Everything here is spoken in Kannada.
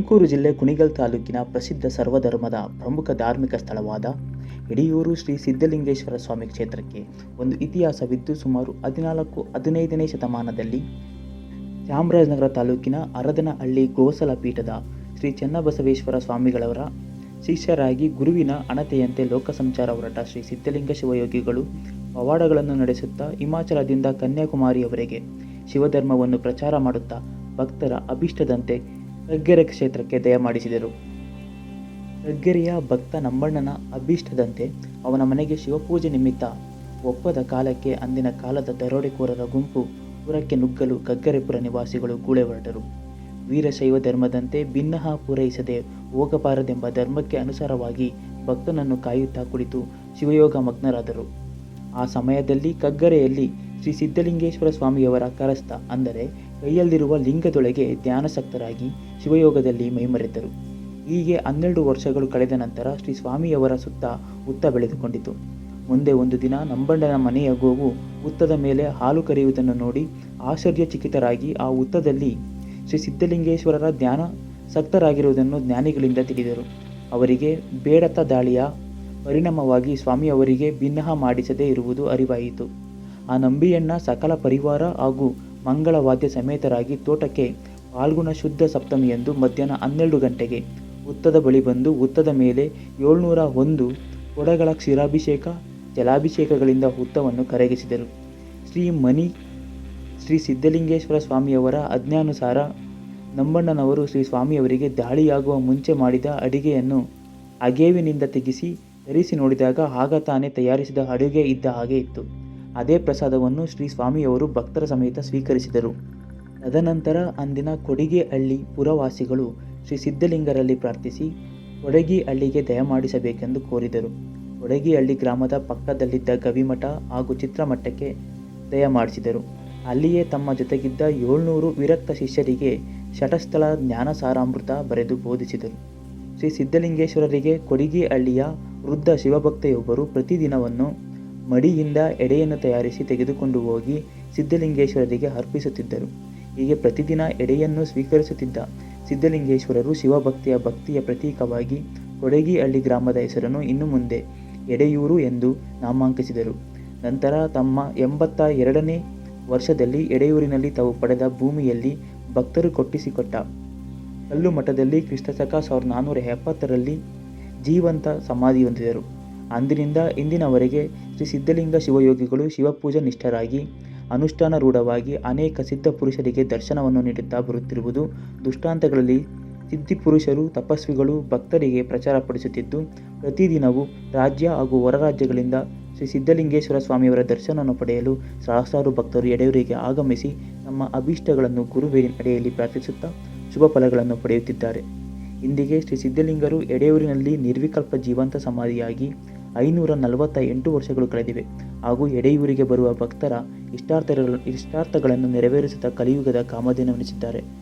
ತುಮಕೂರು ಜಿಲ್ಲೆ ಕುಣಿಗಲ್ ತಾಲೂಕಿನ ಪ್ರಸಿದ್ಧ ಸರ್ವಧರ್ಮದ ಪ್ರಮುಖ ಧಾರ್ಮಿಕ ಸ್ಥಳವಾದ ಇಡಿಯೂರು ಶ್ರೀ ಸಿದ್ಧಲಿಂಗೇಶ್ವರ ಸ್ವಾಮಿ ಕ್ಷೇತ್ರಕ್ಕೆ ಒಂದು ಇತಿಹಾಸವಿದ್ದು ಸುಮಾರು ಹದಿನಾಲ್ಕು, ಹದಿನೈದನೇ ಶತಮಾನದಲ್ಲಿ ಚಾಮರಾಜನಗರ ತಾಲೂಕಿನ ಅರದನಹಳ್ಳಿ ಗೋಸಲ ಪೀಠದ ಶ್ರೀ ಚನ್ನಬಸವೇಶ್ವರ ಸ್ವಾಮಿಗಳವರ ಶಿಷ್ಯರಾಗಿ ಗುರುವಿನ ಅಣತೆಯಂತೆ ಲೋಕಸಂಚಾರ ಹೊರಟ ಶ್ರೀ ಸಿದ್ಧಲಿಂಗ ಶಿವಯೋಗಿಗಳು ಪವಾಡಗಳನ್ನು ನಡೆಸುತ್ತಾ ಹಿಮಾಚಲದಿಂದ ಕನ್ಯಾಕುಮಾರಿಯವರೆಗೆ ಶಿವಧರ್ಮವನ್ನು ಪ್ರಚಾರ ಮಾಡುತ್ತಾ ಭಕ್ತರ ಅಭಿಷ್ಟದಂತೆ ಕಗ್ಗೆರೆ ಕ್ಷೇತ್ರಕ್ಕೆ ದಯಮಾಡಿಸಿದರು. ಕಗ್ಗೆರೆಯ ಭಕ್ತ ನಮ್ಮಣ್ಣನ ಅಭೀಷ್ಟದಂತೆ ಅವನ ಮನೆಗೆ ಶಿವಪೂಜೆ ನಿಮಿತ್ತ ಒಪ್ಪದ ಕಾಲಕ್ಕೆ ಅಂದಿನ ಕಾಲದ ದರೋಡೆಕೋರರ ಗುಂಪು ಪುರಕ್ಕೆ ನುಗ್ಗಲು ಕಗ್ಗರೆಪುರ ನಿವಾಸಿಗಳು ಗೂಳೆ ಹೊರಟರು. ವೀರಶೈವ ಧರ್ಮದಂತೆ ಭಿನ್ನಹ ಪೂರೈಸದೆ ಹೋಗಬಾರದೆಂಬ ಧರ್ಮಕ್ಕೆ ಅನುಸಾರವಾಗಿ ಭಕ್ತನನ್ನು ಕಾಯುತ್ತಾ ಕುಳಿತು ಶಿವಯೋಗ ಮಗ್ನರಾದರು. ಆ ಸಮಯದಲ್ಲಿ ಕಗ್ಗರೆಯಲ್ಲಿ ಶ್ರೀ ಸಿದ್ಧಲಿಂಗೇಶ್ವರ ಸ್ವಾಮಿಯವರ ಕರಸ್ಥ ಅಂದರೆ ಕೈಯಲ್ಲಿರುವ ಲಿಂಗದೊಳಗೆ ಧ್ಯಾನಸಕ್ತರಾಗಿ ಶಿವಯೋಗದಲ್ಲಿ ಮೈಮರೆತರು. ಹೀಗೆ ಹನ್ನೆರಡು ವರ್ಷಗಳು ಕಳೆದ ನಂತರ ಶ್ರೀ ಸ್ವಾಮಿಯವರ ಸುತ್ತ ಹುತ್ತ ಬೆಳೆದುಕೊಂಡಿತು. ಮುಂದೆ ಒಂದು ದಿನ ನಂಬಣ್ಣನ ಮನೆಯ ಗೋವು ಹುತ್ತದ ಮೇಲೆ ಹಾಲು ಕರೆಯುವುದನ್ನು ನೋಡಿ ಆಶ್ಚರ್ಯಚಕಿತರಾಗಿ ಆ ಹುತ್ತದಲ್ಲಿ ಶ್ರೀ ಸಿದ್ಧಲಿಂಗೇಶ್ವರರ ಧ್ಯಾನ ಸಕ್ತರಾಗಿರುವುದನ್ನು ಜ್ಞಾನಿಗಳಿಂದ ತಿಳಿದರು. ಅವರಿಗೆ ಬೇಡತ ದಾಳಿಯ ಪರಿಣಾಮವಾಗಿ ಸ್ವಾಮಿಯವರಿಗೆ ಭಿನ್ನಹ ಮಾಡಿಸದೇ ಇರುವುದು ಅರಿವಾಯಿತು. ಆ ನಂಬಿಯಣ್ಣ ಸಕಲ ಪರಿವಾರ ಹಾಗೂ ಮಂಗಳವಾದ್ಯ ಸಮೇತರಾಗಿ ತೋಟಕ್ಕೆ ಫಾಲ್ಗುಣ ಶುದ್ಧ ಸಪ್ತಮಿಯಂದು ಮಧ್ಯಾಹ್ನ ಹನ್ನೆರಡು ಗಂಟೆಗೆ ಹುತ್ತದ ಬಳಿ ಬಂದು ಹುತ್ತದ ಮೇಲೆ ಏಳ್ನೂರ ಒಂದು ಕೊಡಗಳ ಕ್ಷೀರಾಭಿಷೇಕ, ಜಲಾಭಿಷೇಕಗಳಿಂದ ಹುತ್ತವನ್ನು ಕರಗಿಸಿದರು. ಶ್ರೀ ಮನಿ, ಶ್ರೀ ಸಿದ್ಧಲಿಂಗೇಶ್ವರ ಸ್ವಾಮಿಯವರ ಆಜ್ಞಾನುಸಾರ ನಂಬಣ್ಣನವರು ಶ್ರೀ ಸ್ವಾಮಿಯವರಿಗೆ ದಾಳಿಯಾಗುವ ಮುಂಚೆ ಮಾಡಿದ ಅಡಿಗೆಯನ್ನು ಅಗೇವಿನಿಂದ ತೆಗೆಸಿ, ಧರಿಸಿ ನೋಡಿದಾಗ ಆಗ ತಾನೇ ತಯಾರಿಸಿದ ಅಡುಗೆ ಇದ್ದ ಹಾಗೆ ಇತ್ತು. ಅದೇ ಪ್ರಸಾದವನ್ನು ಶ್ರೀ ಸ್ವಾಮಿಯವರು ಭಕ್ತರ ಸಮೇತ ಸ್ವೀಕರಿಸಿದರು. ತದನಂತರ ಅಂದಿನ ಕೊಡಿಗೆಹಳ್ಳಿ ಪುರವಾಸಿಗಳು ಶ್ರೀ ಸಿದ್ಧಲಿಂಗರಲ್ಲಿ ಪ್ರಾರ್ಥಿಸಿ ಕೊಡಗಿ ಹಳ್ಳಿಗೆ ದಯಮಾಡಿಸಬೇಕೆಂದು ಕೋರಿದರು. ಕೊಡಗಿಹಳ್ಳಿ ಗ್ರಾಮದ ಪಕ್ಕದಲ್ಲಿದ್ದ ಗವಿಮಠ ಹಾಗೂ ಚಿತ್ರಮಠಕ್ಕೆ ದಯಮಾಡಿಸಿದರು ಅಲ್ಲಿಯೇ ತಮ್ಮ ಜೊತೆಗಿದ್ದ ಏಳ್ನೂರು ವಿರಕ್ತ ಶಿಷ್ಯರಿಗೆ ಶಟಸ್ಥಳ ಜ್ಞಾನಸಾರಾಮೃತ ಬರೆದು ಬೋಧಿಸಿದರು. ಶ್ರೀ ಸಿದ್ಧಲಿಂಗೇಶ್ವರರಿಗೆ ಕೊಡಿಗಿಹಳ್ಳಿಯ ವೃದ್ಧ ಶಿವಭಕ್ತೆಯೊಬ್ಬರು ಪ್ರತಿದಿನವನ್ನು ಮಡಿಯಿಂದ ಎಡೆಯನ್ನು ತಯಾರಿಸಿ ತೆಗೆದುಕೊಂಡು ಹೋಗಿ ಸಿದ್ಧಲಿಂಗೇಶ್ವರರಿಗೆ ಅರ್ಪಿಸುತ್ತಿದ್ದರು. ಹೀಗೆ ಪ್ರತಿದಿನ ಎಡೆಯನ್ನು ಸ್ವೀಕರಿಸುತ್ತಿದ್ದ ಸಿದ್ಧಲಿಂಗೇಶ್ವರರು ಶಿವಭಕ್ತಿಯ ಭಕ್ತಿಯ ಪ್ರತೀಕವಾಗಿ ಕೊಡಗಿಹಳ್ಳಿ ಗ್ರಾಮದ ಹೆಸರನ್ನು ಇನ್ನು ಮುಂದೆ ಎಡೆಯೂರು ಎಂದು ನಾಮಾಂಕಿಸಿದರು. ನಂತರ ತಮ್ಮ ಎಂಬತ್ತ ಎರಡನೇ ವರ್ಷದಲ್ಲಿ ಎಡೆಯೂರಿನಲ್ಲಿ ತಾವು ಪಡೆದ ಭೂಮಿಯಲ್ಲಿ ಭಕ್ತರು ಕೊಟ್ಟಿಸಿಕೊಟ್ಟ ಕಲ್ಲು ಮಠದಲ್ಲಿ ಕ್ರಿಸ್ತಶಕ ಸಾವಿರದ ನಾನ್ನೂರ ಎಪ್ಪತ್ತರಲ್ಲಿ ಜೀವಂತ ಸಮಾಧಿ ಹೊಂದಿದರು. ಅಂದಿನಿಂದ ಇಂದಿನವರೆಗೆ ಶ್ರೀ ಸಿದ್ಧಲಿಂಗ ಶಿವಯೋಗಿಗಳು ಶಿವಪೂಜಾ ನಿಷ್ಠರಾಗಿ ಅನುಷ್ಠಾನ ರೂಢವಾಗಿ ಅನೇಕ ಸಿದ್ಧ ಪುರುಷರಿಗೆ ದರ್ಶನವನ್ನು ನೀಡುತ್ತಾ ಬರುತ್ತಿರುವುದು ದುಷ್ಟಾಂತಗಳಲ್ಲಿ ಸಿದ್ಧಿಪುರುಷರು ತಪಸ್ವಿಗಳು, ಭಕ್ತರಿಗೆ ಪ್ರಚಾರಪಡಿಸುತ್ತಿದ್ದು ಪ್ರತಿದಿನವೂ ರಾಜ್ಯ ಹಾಗೂ ಹೊರ ರಾಜ್ಯಗಳಿಂದ ಶ್ರೀ ಸಿದ್ಧಲಿಂಗೇಶ್ವರ ಸ್ವಾಮಿಯವರ ದರ್ಶನವನ್ನು ಪಡೆಯಲು ಸಹಸ್ರಾರು ಭಕ್ತರು ಎಡೆಯೂರಿಗೆ ಆಗಮಿಸಿ ತಮ್ಮ ಅಭೀಷ್ಟಗಳನ್ನು ಗುರುವಿನ ಅಡಿಯಲ್ಲಿ ಪ್ರಾರ್ಥಿಸುತ್ತಾ ಶುಭ ಫಲಗಳನ್ನು ಪಡೆಯುತ್ತಿದ್ದಾರೆ. ಇಂದಿಗೆ ಶ್ರೀ ಸಿದ್ಧಲಿಂಗರು ಎಡೆಯೂರಿನಲ್ಲಿ ನಿರ್ವಿಕಲ್ಪ ಜೀವಂತ ಸಮಾಧಿಯಾಗಿ ಐನೂರ ನಲವತ್ತ ಎಂಟು ವರ್ಷಗಳು ಕಳೆದಿವೆ. ಹಾಗೂ ಎಡೆಯೂರಿಗೆ ಬರುವ ಭಕ್ತರ ಇಷ್ಟಾರ್ಥಗಳು ಇಷ್ಟಾರ್ಥಗಳನ್ನು ನೆರವೇರಿಸುತ್ತಾ ಕಲಿಯುಗದ ಕಾಮಧೇನುವೆನಿಸಿದ್ದಾರೆ